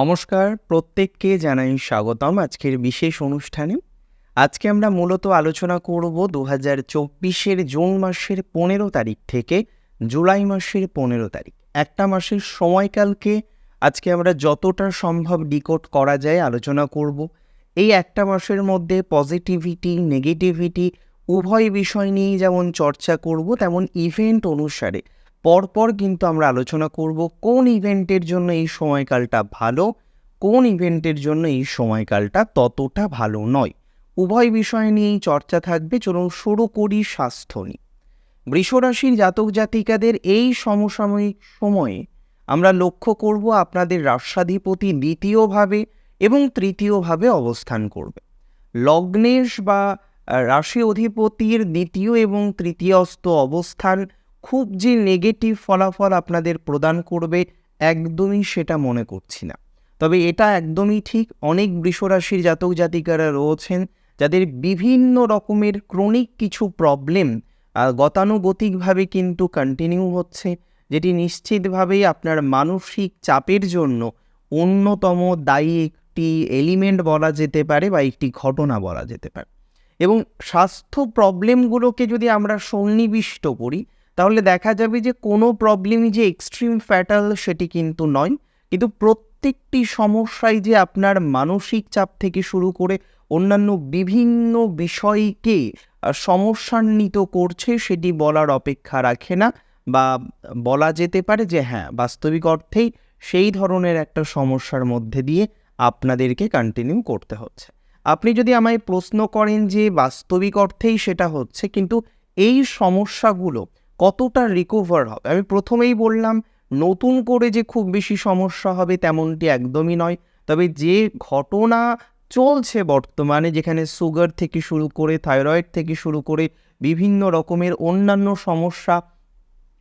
নমস্কার, প্রত্যেককে জানাই স্বাগতম আজকের বিশেষ অনুষ্ঠানে। আজকে আমরা মূলত আলোচনা করব দু হাজার চব্বিশের জুন মাসের পনেরো তারিখ থেকে জুলাই মাসের পনেরো তারিখ। একটা মাসের সময়কালকে আজকে আমরা যতটা সম্ভব ডিকোড করা যায় আলোচনা করব। এই একটা মাসের মধ্যে পজিটিভিটি, নেগেটিভিটি উভয় বিষয় নিয়েই যেমন চর্চা করব, তেমন ইভেন্ট অনুসারে পরপর কিন্তু আমরা আলোচনা করব কোন ইভেন্টের জন্য এই সময়কালটা ভালো, কোন ইভেন্টের জন্য এই সময়কালটা ততটা ভালো নয়। উভয় বিষয় নিয়েই চর্চা থাকবে। চলুন শুরু করি স্বাস্থ্য নিয়ে। বৃষরাশির জাতক জাতিকাদের এই সমসাময়িক সময়ে আমরা লক্ষ্য করব আপনাদের রাষ্ট্রাধিপতি দ্বিতীয়ভাবে এবং তৃতীয়ভাবে অবস্থান করবে। লগ্নেশ বা রাশি অধিপতির দ্বিতীয় এবং তৃতীয়স্থ অবস্থান খুব যে নেগেটিভ ফলাফল আপনাদের প্রদান করবে, একদমই সেটা মনে করছি না। তবে এটা একদমই ঠিক, অনেক বৃষরাশির জাতক জাতিকারা রয়েছেন, যাদের বিভিন্ন রকমের ক্রনিক কিছু প্রবলেম গতানুগতিকভাবে কিন্তু কন্টিনিউ হচ্ছে, যেটি নিশ্চিতভাবেই আপনার মানসিক চাপের জন্য অন্যতম দায়ী একটি এলিমেন্ট বলা যেতে পারে বা একটি ঘটনা বলা যেতে পারে। এবং স্বাস্থ্য প্রবলেমগুলোকে যদি আমরা সন্নিবিষ্ট করি তাহলে দেখা যাবে যে কোনো প্রবলেমই যে এক্সট্রিম ফ্যাটাল সেটি কিন্তু নয়। কিন্তু প্রত্যেকটি সমস্যাই যে আপনার মানসিক চাপ থেকে শুরু করে অন্যান্য বিভিন্ন বিষয়কে সমস্যান্বিত করছে সেটি বলার অপেক্ষা রাখে না। বা বলা যেতে পারে যে হ্যাঁ বাস্তবিক অর্থেই সেই ধরনের একটা সমস্যার মধ্যে দিয়ে আপনাদেরকে কন্টিনিউ করতে হচ্ছে। আপনি যদি আমায় প্রশ্ন করেন যে বাস্তবিক অর্থেই সেটা হচ্ছে, কিন্তু এই সমস্যাগুলো কতটা রিকভার হবে? আমি প্রথমেই বললাম, নতুন করে যে খুব বেশি সমস্যা হবে তেমনটি একদমই নয়। তবে যে ঘটনা চলছে বর্তমানে, যেখানে সুগার থেকে শুরু করে থাইরয়েড থেকে শুরু করে বিভিন্ন রকমের অন্যান্য সমস্যা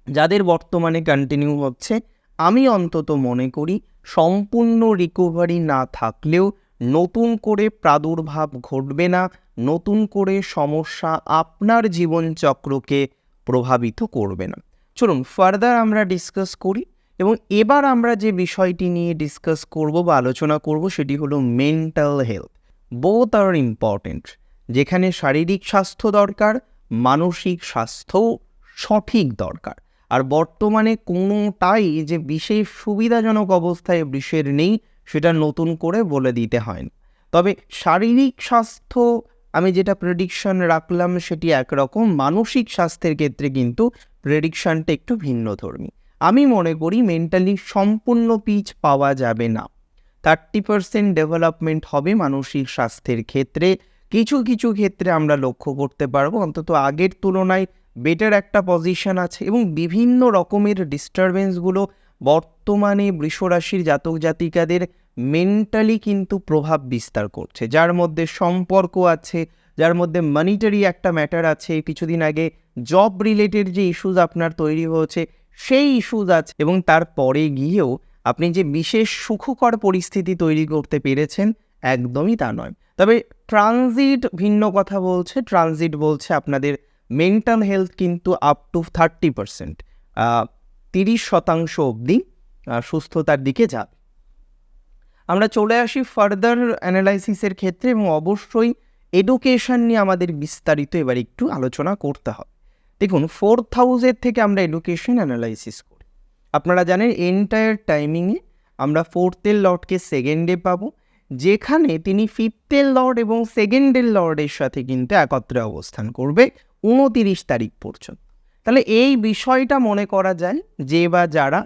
যাদের বর্তমানে কন্টিনিউ হচ্ছে, আমি অন্তত মনে করি সম্পূর্ণ রিকভারি না থাকলেও নতুন করে প্রাদুর্ভাব ঘটবে না। নতুন করে সমস্যা আপনার জীবনচক্রকে প্রভাবিত করবে না। চলুন ফার্দার আমরা ডিসকাস করি এবং এবার আমরা যে বিষয়টি নিয়ে ডিসকাস করব বা আলোচনা করব সেটি হলো মেন্টাল হেলথ বোথ আর ইম্পর্টেন্ট যেখানে শারীরিক স্বাস্থ্য দরকার, মানসিক স্বাস্থ্যও সঠিক দরকার। আর বর্তমানে কোনোটাই যে বিশেষ সুবিধাজনক অবস্থায় বৃষের নেই, সেটা নতুন করে বলে দিতে হয় তবে শারীরিক স্বাস্থ্য আমি যেটা প্রেডিকশন রাখলাম সেটি একরকম। মানসিক স্বাস্থ্যের ক্ষেত্রে কিন্তু প্রেডিকশনটা একটু ভিন্নধর্মী আমি মনে করি মেন্টালি সম্পূর্ণ পিচ পাওয়া যাবে না। থার্টি পার্সেন্ট ডেভেলপমেন্ট হবে মানসিক স্বাস্থ্যের ক্ষেত্রে। কিছু কিছু ক্ষেত্রে আমরা লক্ষ্য করতে পারব। অন্তত আগের তুলনায় বেটার একটা পজিশন আছে এবং বিভিন্ন রকমের ডিস্টারবেন্সগুলো বর্তমানে বৃষরাশির জাতক জাতিকাদের মেন্টালি কিন্তু প্রভাব বিস্তার করছে। যার মধ্যে সম্পর্ক আছে, যার মধ্যে মনিটারি একটা ম্যাটার আছে, কিছুদিন আগে জব রিলেটেড যে ইস্যুজ আপনার তৈরি হয়েছে, সেই ইস্যুজ আছে এবং তারপরে গিয়েও আপনি যে বিশেষ সুখকর পরিস্থিতি তৈরি করতে পেরেছেন, একদমই তা নয়। তবে ট্রানজিট ভিন্ন কথা বলছে ট্রানজিট বলছে আপনাদের মেন্টাল হেলথ কিন্তু আপ টু থার্টি পার্সেন্ট তিরিশ শতাংশ অবধি সুস্থতার দিকে যাবে। আমরা চলে আসি ফার্দার অ্যানালাইসিসের ক্ষেত্রে এবং অবশ্যই এডুকেশন নিয়ে আমাদের বিস্তারিত এবার একটু আলোচনা করতে হবে। দেখুন ফোর্থ হাউসের থেকে আমরা এডুকেশন অ্যানালাইসিস করি। আপনারা জানেন এন্টায়ার টাইমিংয়ে আমরা ফোর্থের লর্ডকে সেকেন্ডে পাবো, যেখানে তিনি ফিফথের লর্ড এবং সেকেন্ডের লর্ডের সাথে কিন্তু একত্রে অবস্থান করবে উনতিরিশ তারিখ পর্যন্ত। তাহলে এই বিষয়টা মনে করা যায় যে বা যারা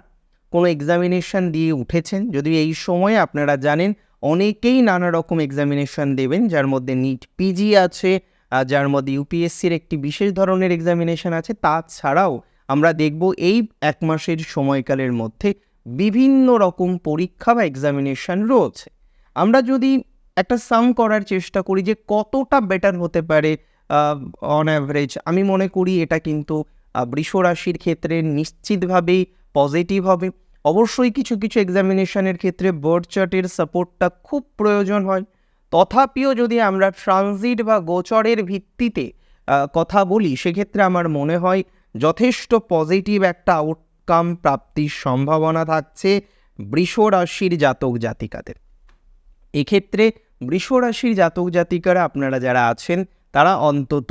কোনো এক্সামিনেশন দিয়ে উঠেছেন? যদি এই সময়ে আপনারা জানেন, অনেকেই নানা রকম এক্সামিনেশন দেবেন, যার মধ্যে নিট পিজি আছে যার মধ্যে ইউপিএসসির একটি বিশেষ ধরনের এক্সামিনেশন আছে, তাছাড়াও আমরা দেখব এই এক মাসের সময়কালের মধ্যে বিভিন্ন রকম পরীক্ষা বা এক্সামিনেশন রয়েছে। আমরা যদি একটা সাম করার চেষ্টা করি যে কতটা বেটার হতে পারে অন অ্যাভারেজ আমি মনে করি এটা কিন্তু বৃষ রাশির ক্ষেত্রে নিশ্চিতভাবেই পজিটিভ হবে। অবশ্যই কিছু কিছু এক্সামিনেশনের ক্ষেত্রে বোর্ড চার্টের সাপোর্টটা খুব প্রয়োজন হয়। তথাপিও যদি আমরা ট্রানজিট বা গোচরের ভিত্তিতে কথা বলি, সেক্ষেত্রে আমার মনে হয় যথেষ্ট পজিটিভ একটা আউটকাম প্রাপ্তির সম্ভাবনা থাকছে বৃষ রাশির জাতক জাতিকাদের। এক্ষেত্রে বৃষ রাশির জাতক জাতিকারা আপনারা যারা আছেন, তারা অন্তত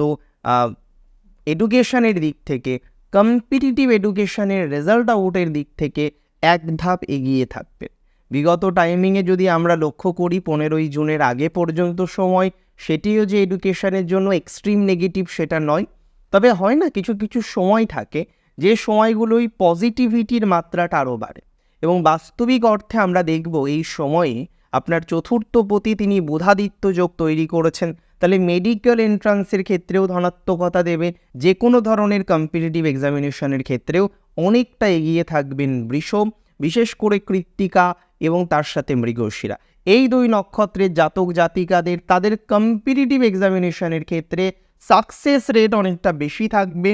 এডুকেশনের দিক থেকে কম্পিটিটিভ এডুকেশনের রেজাল্ট আউটের দিক থেকে এক ধাপ এগিয়ে থাকবে। বিগত টাইমিংয়ে যদি আমরা লক্ষ্য করি, পনেরোই জুনের আগে পর্যন্ত সময়, সেটিও যে এডুকেশনের জন্য এক্সট্রিম নেগেটিভ সেটা নয়। তবে হয় না, কিছু কিছু সময় থাকে, যে সময়গুলোই পজিটিভিটির মাত্রাটা আরও বাড়ে। এবং বাস্তবিক অর্থে আমরা দেখব, এই সময়ে আপনার চতুর্থ পতি তিনি বুধাদিত্য যোগ তৈরি করেছেন। তাহলে মেডিকেল এন্ট্রান্সের ক্ষেত্রেও ধনাত্মকতা দেবে যে কোনো ধরনের কম্পিটিটিভ এক্সামিনেশনের ক্ষেত্রেও অনেকটা এগিয়ে থাকবেন বৃষ, বিশেষ করে কৃত্তিকা এবং তার সাথে মৃগশিরা। এই দুই নক্ষত্রের জাতক জাতিকাদের তাদের কম্পিটিটিভ এক্সামিনেশনের ক্ষেত্রে সাকসেস রেট অনেকটা বেশি থাকবে।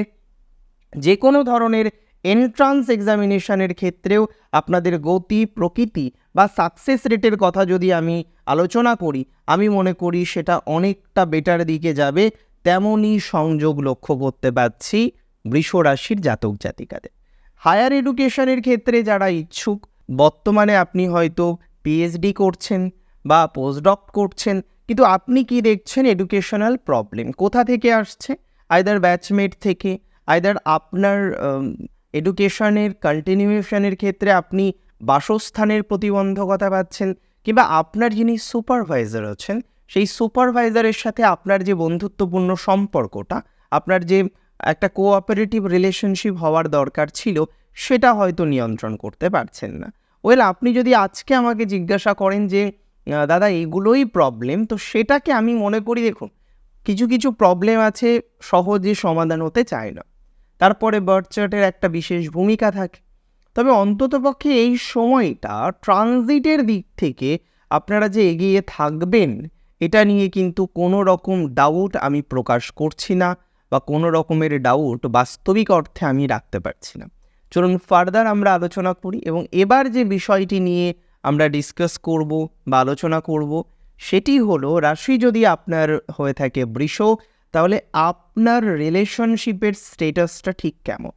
যে কোনো ধরনের এন্ট্রান্স এক্সামিনেশনের ক্ষেত্রেও আপনাদের গতি, প্রকৃতি বা সাকসেস রেটের কথা যদি আমি আলোচনা করি, আমি মনে করি সেটা অনেকটা বেটার দিকে যাবে, তেমনই সংযোগ লক্ষ্য করতে পারছি বৃষ রাশির জাতক জাতিকাদের। হায়ার এডুকেশনের ক্ষেত্রে যারা ইচ্ছুক, বর্তমানে আপনি হয়তো পিএইচডি করছেন বা পোস্টডক করছেন, কিন্তু আপনি কি দেখছেন এডুকেশনাল প্রবলেম কোথা থেকে আসছে? আইদার ব্যাচমেট থেকে আইদার আপনার এডুকেশনের কন্টিনিউশনের ক্ষেত্রে আপনি বাসস্থানের প্রতিবন্ধকতা পাচ্ছেন কিংবা আপনার যিনি সুপারভাইজার আছেন, সেই সুপারভাইজারের সাথে আপনার যে বন্ধুত্বপূর্ণ সম্পর্কটা, আপনার যে একটা কোঅপারেটিভ রিলেশনশিপ হওয়ার দরকার ছিল, সেটা হয়তো নিয়ন্ত্রণ করতে পারছেন না। ওয়েল আপনি যদি আজকে আমাকে জিজ্ঞাসা করেন যে দাদা, এগুলোই প্রবলেম তো সেটাকে আমি মনে করি, দেখুন, কিছু কিছু প্রবলেম আছে, সহজে সমাধান হতে চায় না। তারপরে বার্থ চার্টের একটা বিশেষ ভূমিকা থাকে। তবে অন্ততপক্ষে এই সময়টা ট্রানজিটের দিক থেকে আপনারা যে এগিয়ে থাকবেন, এটা নিয়ে কিন্তু কোনো রকম ডাউট আমি প্রকাশ করছি না বা কোনো রকমের ডাউট বাস্তবিক অর্থে আমি রাখতে পারছি না। চলুন ফার্দার আমরা আলোচনা করি এবং এবার যে বিষয়টি নিয়ে আমরা ডিসকাস করব বা আলোচনা করব, সেটি হলো রাশি যদি আপনার হয়ে থাকে বৃষ, তাহলে আপনার রিলেশনশিপের স্টেটাসটা ঠিক কেমন?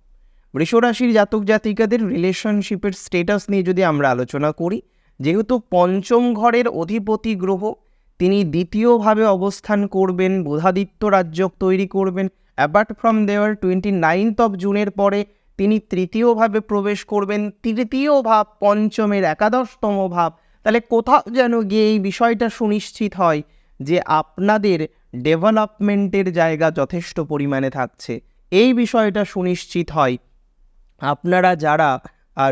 বৃষ রাশির জাতক জাতিকাদের রিলেশনশিপের স্টেটাস নিয়ে যদি আমরা আলোচনা করি, যেহেতু পঞ্চম ঘরের অধিপতি গ্রহ, তিনি দ্বিতীয়ভাবে অবস্থান করবেন, বুধাদিত্য রাজ্য তৈরি করবেন। অ্যাপার্ট ফ্রম দেওয়ার টোয়েন্টি নাইনথ অফ জুনের পরে তিনি তৃতীয়ভাবে প্রবেশ করবেন, তৃতীয় ভাব, পঞ্চমের একাদশতম ভাব। তাহলে কোথাও যেন গিয়ে এই বিষয়টা সুনিশ্চিত হয় যে আপনাদের ডেভেলপমেন্টের জায়গা যথেষ্ট পরিমাণে থাকছে। এই বিষয়টা সুনিশ্চিত হয়। আপনারা যারা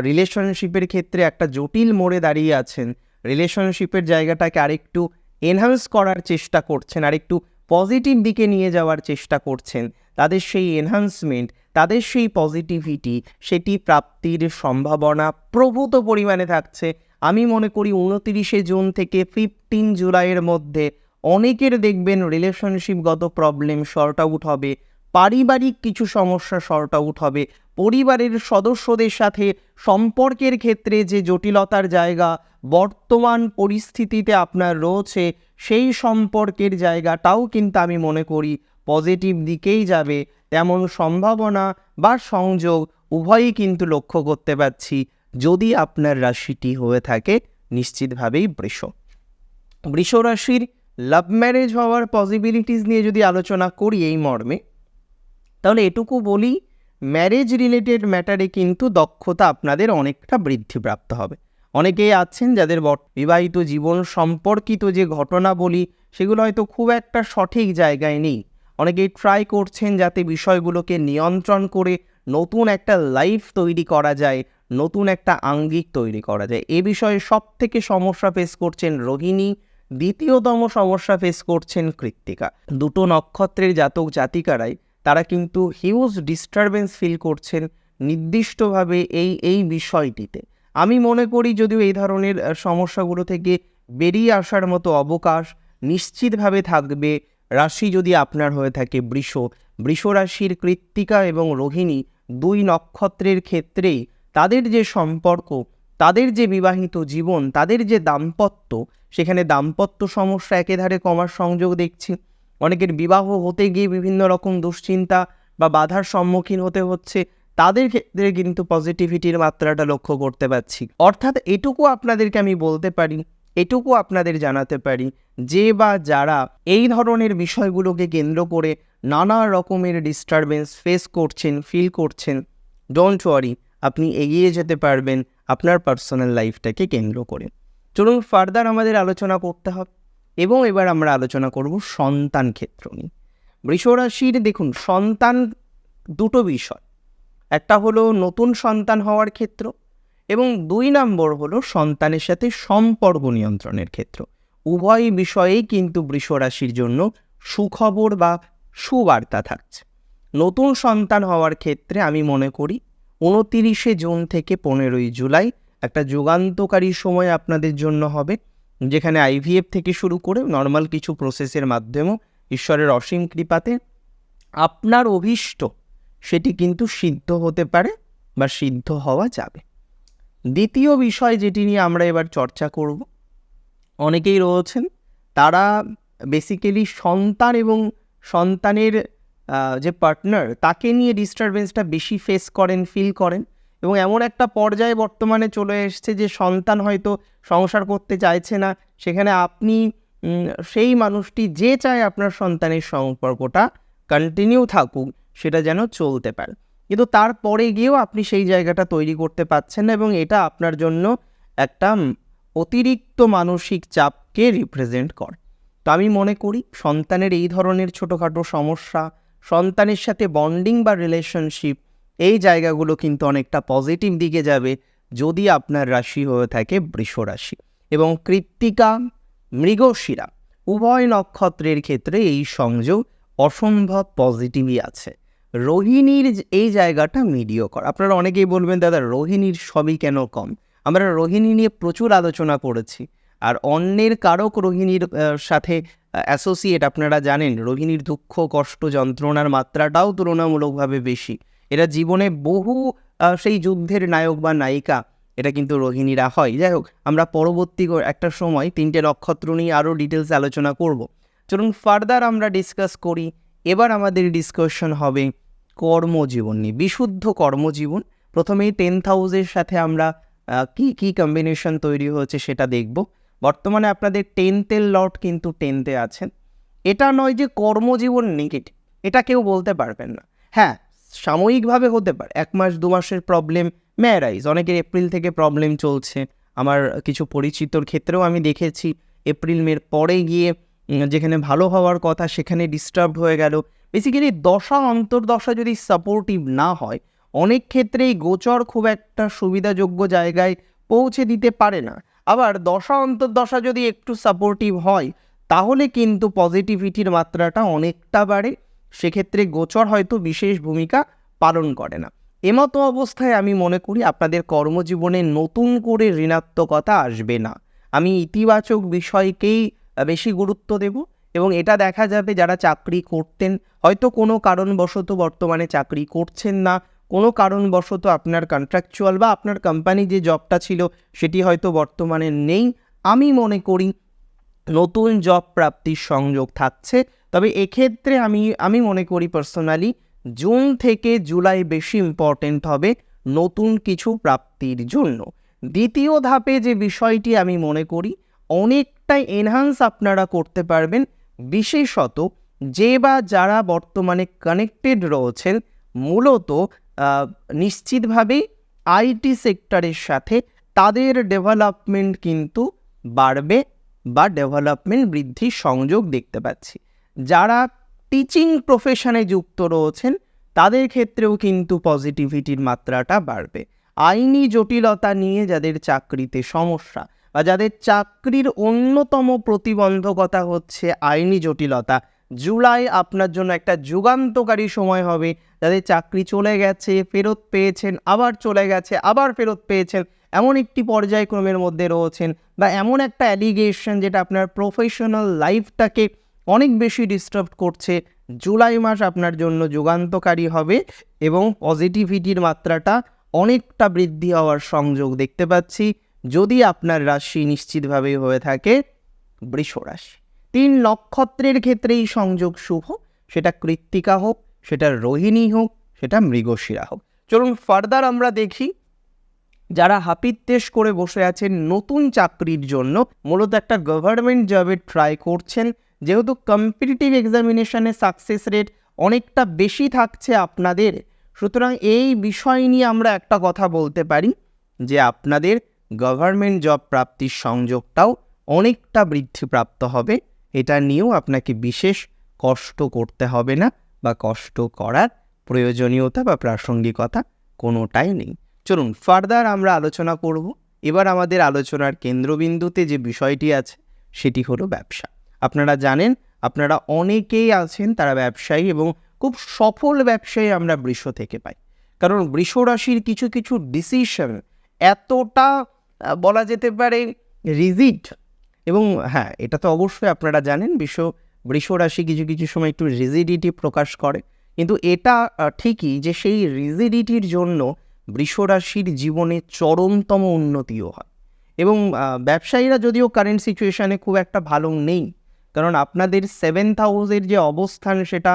রিলেশনশিপের ক্ষেত্রে একটা জটিল মোড়ে দাঁড়িয়ে আছেন রিলেশনশিপের জায়গাটাকে আরেকটু এনহান্স করার চেষ্টা করছেন, আরেকটু পজিটিভ দিকে নিয়ে যাওয়ার চেষ্টা করছেন, তাদের সেই এনহান্সমেন্ট তাদের সেই পজিটিভিটি সেটি প্রাপ্তির সম্ভাবনা প্রভূত পরিমাণে থাকছে। আমি মনে করি উনতিরিশে জুন থেকে ফিফটিন জুলাইয়ের মধ্যে অনেকের দেখবেন রিলেশনশিপগত প্রবলেম শর্ট আউট হবে। পারিবারিক কিছু সমস্যা শর্ট আউট হবে। পরিবারের সদস্যদের সাথে সম্পর্কের ক্ষেত্রে যে জটিলতার জায়গা, বর্তমান পরিস্থিতিতে আপনার রয়েছে, সেই সম্পর্কের জায়গাটাও কিন্তু আমি মনে করি পজিটিভ দিকেই যাবে। তেমন সম্ভাবনা বা সংযোগ উভয়ই কিন্তু লক্ষ্য করতে পারছি। যদি আপনার রাশিটি হয়ে থাকে, নিশ্চিতভাবেই বৃষ। বৃষ রাশির লাভ ম্যারেজ হওয়ার পসিবিলিটিস নিয়ে যদি আলোচনা করি এই মর্মে তাহলে এটুকু বলি ম্যারেজ রিলেটেড ম্যাটারে কিন্তু দক্ষতা আপনাদের অনেকটা বৃদ্ধিপ্রাপ্ত হবে। অনেকেই আছেন যাদের বিবাহিত জীবন সম্পর্কিত যে ঘটনা বলি, সেগুলো হয়তো খুব একটা সঠিক জায়গায় নেই। অনেকেই ট্রাই করছেন যাতে বিষয়গুলোকে নিয়ন্ত্রণ করে নতুন একটা লাইফ তৈরি করা যায়, নতুন একটা আঙ্গিক তৈরি করা যায়। এ বিষয়ে সব থেকে সমস্যা ফেস করছেন রোহিণী, দ্বিতীয়তম সমস্যা ফেস করছেন কৃত্তিকা। দুটো নক্ষত্রের জাতক জাতিকারাই তারা কিন্তু হিউজ ডিস্টারবেন্স ফিল করছেন নির্দিষ্টভাবে এই এই বিষয়টিতে। আমি মনে করি যদিও এই ধরনের সমস্যাগুলো থেকে বেরিয়ে আসার মতো অবকাশ নিশ্চিতভাবে থাকবে। রাশি যদি আপনার হয়ে থাকে বৃষ বৃষ রাশির কৃত্তিকা এবং রোহিণী দুই নক্ষত্রের ক্ষেত্রেই তাদের যে সম্পর্ক, তাদের যে বিবাহিত জীবন, তাদের যে দাম্পত্য, সেখানে দাম্পত্য সমস্যা একেধারে কমার সংযোগ দেখছি। অনেকের বিবাহ হতে গিয়ে বিভিন্ন রকম দুশ্চিন্তা বা বাধার সম্মুখীন হতে হচ্ছে, তাদের ক্ষেত্রে কিন্তু পজিটিভিটির মাত্রাটা লক্ষ্য করতে পারছি। অর্থাৎ এটুকু আপনাদেরকে আমি বলতে পারি, এটুকু আপনাদের জানাতে পারি যে বা যারা এই ধরনের বিষয়গুলোকে কেন্দ্র করে নানা রকমের ডিস্টারবেন্স ফেস করছেন ফিল করছেন ডোন্ট ওয়ারি আপনি এগিয়ে যেতে পারবেন আপনার পার্সোনাল লাইফটাকে কেন্দ্র করে। চলুন ফার্দার আমাদের আলোচনা করতে হবে। এবং এবার আমরা আলোচনা করব সন্তান ক্ষেত্র নিয়ে। বৃষরাশির দেখুন, সন্তান দুটো বিষয়। একটা হলো নতুন সন্তান হওয়ার ক্ষেত্র এবং দুই নম্বর হলো সন্তানের সাথে সম্পর্ক নিয়ন্ত্রণের ক্ষেত্র। উভয় বিষয়েই কিন্তু বৃষরাশির জন্য সুখবর বা সুবার্তা থাকছে। নতুন সন্তান হওয়ার ক্ষেত্রে আমি মনে করি, উনতিরিশে জুন থেকে পনেরোই জুলাই একটা যুগান্তকারী সময় আপনাদের জন্য হবে। যেখানে আইভিএফ থেকে শুরু করে নর্মাল কিছু প্রসেসের মাধ্যমেও ঈশ্বরের অসীম কৃপাতে আপনার অভীষ্ট, সেটি কিন্তু সিদ্ধ হতে পারে বা সিদ্ধ হওয়া যাবে। দ্বিতীয় বিষয় যেটি নিয়ে আমরা এবার চর্চা করব, অনেকেই রয়েছেন, তারা বেসিক্যালি সন্তান এবং সন্তানের যে পার্টনার তাকে নিয়ে ডিস্টারবেন্সটা বেশি ফেস করেন ফিল করেন। এবং এমন একটা পর্যায়ে বর্তমানে চলে এসছে যে সন্তান হয়তো সংসার করতে চাইছে না, সেখানে আপনি সেই মানুষটি যে চায় আপনার সন্তানের সম্পর্কটা কন্টিনিউ থাকুক, সেটা যেন চলতে পারে। কিন্তু তারপরে গিয়েও আপনি সেই জায়গাটা তৈরি করতে পারছেন না এবং এটা আপনার জন্য একটা অতিরিক্ত মানসিক চাপকে রিপ্রেজেন্ট করে। তো আমি মনে করি সন্তানের এই ধরনের ছোটোখাটো সমস্যা, সন্তানের সাথে বন্ডিং বা রিলেশনশিপ এই জায়গাগুলো কিন্তু অনেকটা পজিটিভ দিকে যাবে যদি আপনার রাশি হয়ে থাকে বৃষ রাশি এবং কৃত্তিকা মৃগশিরা। উভয় নক্ষত্রের ক্ষেত্রে এই সংযোগ অসম্ভব পজিটিভই আছে। রোহিণীর এই জায়গাটা মিডিয়কর আপনারা অনেকেই বলবেন, দাদা, রোহিণীর সবই কেন কম? আমরা রোহিণী নিয়ে প্রচুর আলোচনা করেছি। আর অন্যের কারক রোহিণীর সাথে অ্যাসোসিয়েট আপনারা জানেন, রোহিণীর দুঃখ, কষ্ট, যন্ত্রণার মাত্রাটাও তুলনামূলকভাবে বেশি। এরা জীবনে বহু সেই যুদ্ধের নায়ক বা নায়িকা, এটা কিন্তু রোহিণীরা হয়। যাই হোক, আমরা পরবর্তী একটা সময় তিনটে নক্ষত্র নিয়ে আরও ডিটেলস আলোচনা করব। চলুন ফার্দার আমরা ডিসকাস করি। এবার আমাদের ডিসকাশন হবে কর্মজীবন নিয়ে, বিশুদ্ধ কর্মজীবন। প্রথমেই টেন্থ হাউসের সাথে আমরা কি কি কম্বিনেশন তৈরি হয়েছে সেটা দেখব। বর্তমানে আপনাদের টেন্থের লট কিন্তু টেন্থে আছেন। এটা নয় যে কর্মজীবন নেগেটিভ, এটা কেউ বলতে পারবেন না। হ্যাঁ সাময়িকভাবে হতে পারে। এক মাস, দু মাসের প্রবলেম ম্যারাইজ অনেকের এপ্রিল থেকে প্রবলেম চলছে। আমার কিছু পরিচিতর ক্ষেত্রেও আমি দেখেছি এপ্রিল মের পরে গিয়ে যেখানে ভালো হওয়ার কথা সেখানে ডিস্টার্ব হয়ে গেল। বেসিক্যালি দশা, অন্তর্দশা যদি সাপোর্টিভ না হয়, অনেক ক্ষেত্রেই গোচর খুব একটা সুবিধাযোগ্য জায়গায় পৌঁছে দিতে পারে না। আবার দশা, অন্তর্দশা যদি একটু সাপোর্টিভ হয়, তাহলে কিন্তু পজিটিভিটির মাত্রাটা অনেকটা বাড়ে। সেক্ষেত্রে গোচর হয়তো বিশেষ ভূমিকা পালন করে না। এমতো অবস্থায় আমি মনে করি আপনাদের কর্মজীবনে নতুন করে ঋণাত্মকতা আসবে না। আমি ইতিবাচক বিষয়কেই বেশি গুরুত্ব দেব এবং এটা দেখা যাবে যারা চাকরি করতেন, হয়তো কোনো কারণবশত বর্তমানে চাকরি করছেন না, কোনো কারণবশত আপনার কন্ট্রাকচুয়াল বা আপনার কোম্পানি যে জবটা ছিল সেটি হয়তো বর্তমানে নেই। আমি মনে করি নতুন জব প্রাপ্তির সংযোগ থাকছে। তবে এক্ষেত্রে আমি আমি মনে করি পার্সোনালি জুন থেকে জুলাই বেশি ইম্পর্টেন্ট হবে নতুন কিছু প্রাপ্তির জন্য। দ্বিতীয় ধাপে যে বিষয়টি আমি মনে করি, অনেকটাই এনহান্স আপনারা করতে পারবেন। বিশেষত যে বা যারা বর্তমানে কানেক্টেড রয়েছেন, মূলত নিশ্চিতভাবেই আইটি সেক্টরের সাথে তাদের ডেভেলপমেন্ট কিন্তু বাড়বে বা ডেভেলপমেন্ট বৃদ্ধির সংযোগ দেখতে পাচ্ছি। যারা টিচিং প্রফেশনে যুক্ত রয়েছেন, তাদের ক্ষেত্রেও কিন্তু পজিটিভিটির মাত্রাটা বাড়বে। আইনি জটিলতা নিয়ে যাদের চাকরিতে সমস্যা বা যাদের চাকরির অন্যতম প্রতিবন্ধকতা হচ্ছে আইনি জটিলতা, জুলাই আপনার জন্য একটা যুগান্তকারী সময় হবে। যাদের চাকরি চলে গেছে, ফেরত পেয়েছেন, আবার চলে গেছে, আবার ফেরত পেয়েছেন, এমন একটি পর্যায়ক্রমের মধ্যে রয়েছেন বা এমন একটা অ্যালিগেশন যেটা আপনার প্রফেশনাল লাইফটাকে অনেক বেশি ডিস্টার্ব করছে। জুলাই মাস আপনার জন্য যুগান্তকারী হবে এবং পজিটিভিটির মাত্রাটা অনেকটা বৃদ্ধি হওয়ার সংযোগ দেখতে পাচ্ছি। যদি আপনার রাশি নিশ্চিতভাবেই হয়ে থাকে, বৃষ রাশি। তিন নক্ষত্রের ক্ষেত্রে এই সংযোগ শুভ। সেটা কৃত্তিকা হোক, সেটা রোহিণী হোক, সেটা মৃগশিরা হোক। চলুন ফার্দার আমরা দেখি, যারা হাপিত্তেশ করে বসে আছেন নতুন চাকরির জন্য। মূলত একটা গভর্নমেন্ট জবের ট্রাই করছেন। যেহেতু কম্পিটিটিভ এক্সামিনেশনে সাকসেস রেট অনেকটা বেশি থাকছে আপনাদের, সুতরাং এই বিষয় নিয়ে আমরা একটা কথা বলতে পারি যে আপনাদের গভর্নমেন্ট জব প্রাপ্তির সংযোগটাও অনেকটা বৃদ্ধিপ্রাপ্ত হবে। এটা নিয়েও আপনাকে বিশেষ কষ্ট করতে হবে না বা কষ্ট করার প্রয়োজনীয়তা বা প্রাসঙ্গিকতা কোনোটাই নেই। চলুন ফার্দার আমরা আলোচনা করব। এবার আমাদের আলোচনার কেন্দ্রবিন্দুতে যে বিষয়টি আছে, সেটি হলো ব্যবসা। আপনারা জানেন, আপনারা অনেকেই আছেন তারা ব্যবসায়ী এবং খুব সফল ব্যবসায়ী আমরা বৃষ থেকে পাই। কারণ বৃষ রাশির কিছু কিছু ডিসিশন এতটা বলা যেতে পারে রিজিড এবং হ্যাঁ এটা তো অবশ্যই আপনারা জানেন বিশ্ব বৃষ রাশি কিছু কিছু সময় একটু রিজিডিটি প্রকাশ করে। কিন্তু এটা ঠিকই যে সেই রিজিডিটির জন্য বৃষ রাশির জীবনে চরমতম উন্নতিও হয়। এবং ব্যবসায়ীরা যদিও কারেন্ট সিচুয়েশানে খুব একটা ভালো নেই কারণ আপনাদের সেভেন্থ হাউসের যে অবস্থান সেটা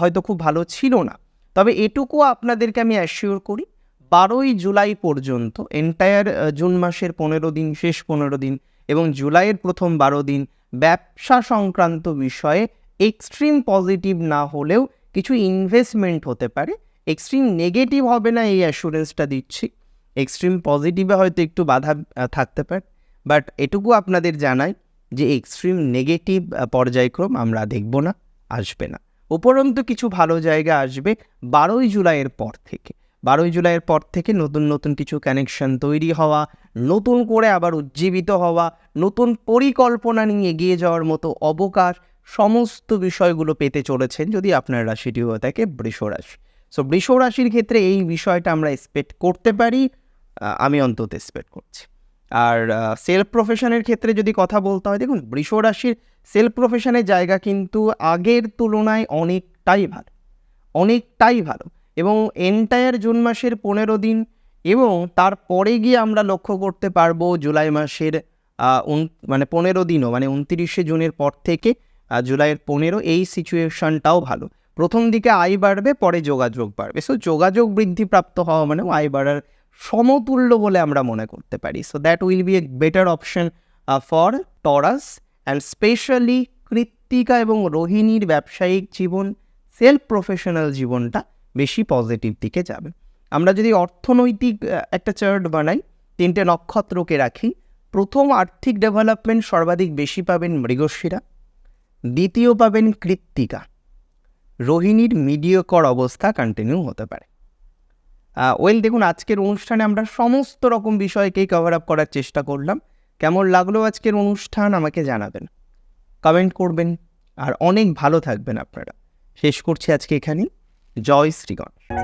হয়তো খুব ভালো ছিল না। তবে এটুকু আপনাদেরকে আমি অ্যাসিওর করি, বারোই জুলাই পর্যন্ত এন্টায়ার জুন মাসের পনেরো দিন, শেষ পনেরো দিন এবং জুলাইয়ের প্রথম বারো দিন ব্যবসা সংক্রান্ত বিষয়ে এক্সট্রিম পজিটিভ না হলেও কিছু ইনভেস্টমেন্ট হতে পারে। এক্সট্রিম নেগেটিভ হবে না, এই অ্যাসুরেন্সটা দিচ্ছি। এক্সট্রিম পজিটিভে হয়তো একটু বাধা থাকতে পারে। বাট এটুকু আপনাদের জানাই যে এক্সট্রিম নেগেটিভ পর্যায়ক্রম আমরা দেখব না, আসবে না। উপরন্তু কিছু ভালো জায়গা আসবে বারোই জুলাইয়ের পর থেকে। বারোই জুলাইয়ের পর থেকে নতুন নতুন কিছু কানেকশন তৈরি হওয়া, নতুন করে আবার উজ্জীবিত হওয়া, নতুন পরিকল্পনা নিয়ে এগিয়ে যাওয়ার মতো অবকাশ, সমস্ত বিষয়গুলো পেতে চলেছেন যদি আপনার রাশিটি হয়ে থাকে বৃষ রাশি। সো বৃষ রাশির ক্ষেত্রে এই বিষয়টা আমরা এক্সপেক্ট করতে পারি আমি অন্তত এক্সপেক্ট করছি। আর সেলফ প্রফেশনের ক্ষেত্রে যদি কথা বলতে হয়, দেখুন বৃষ রাশির সেলফ প্রফেশনের জায়গা কিন্তু আগের তুলনায় অনেকটাই ভালো অনেকটাই ভালো এবং এন্টায়ার জুন মাসের পনেরো দিন এবং তারপরে গিয়ে আমরা লক্ষ্য করতে পারব জুলাই মাসের মানে পনেরো দিনও মানে উনতিরিশে জুনের পর থেকে জুলাইয়ের পনেরো এই সিচুয়েশনটাও ভালো। প্রথম দিকে আয় বাড়বে, পরে যোগাযোগ বাড়বে। সো যোগাযোগ বৃদ্ধিপ্রাপ্ত হওয়া মানে আয় বাড়ার সমতুল্য বলে আমরা মনে করতে পারি। So that will be a better option for Taurus and specially Krittika এবং রোহিণীর ব্যবসায়িক জীবন সেলফ প্রফেশনাল জীবনটা বেশি পজিটিভ দিকে যাবে। আমরা যদি অর্থনৈতিক একটা চার্ট বানাই, তিনটে নক্ষত্রকে রাখি, প্রথম আর্থিক ডেভেলপমেন্ট সর্বাধিক বেশি পাবেন মৃগশিরা, দ্বিতীয় পাবেন কৃত্তিকা। রোহিণীর মিডিয়কর অবস্থা কন্টিনিউ হতে পারে। ওয়েল দেখুন, আজকের অনুষ্ঠানে আমরা সমস্ত রকম বিষয়কেই কভার আপ করার চেষ্টা করলাম। কেমন লাগল আজকের অনুষ্ঠান আমাকে জানাবেন। কমেন্ট করবেন আর অনেক ভালো থাকবেন আপনারা। শেষ করছি আজকে এখানেই। জয় শ্রীগণ।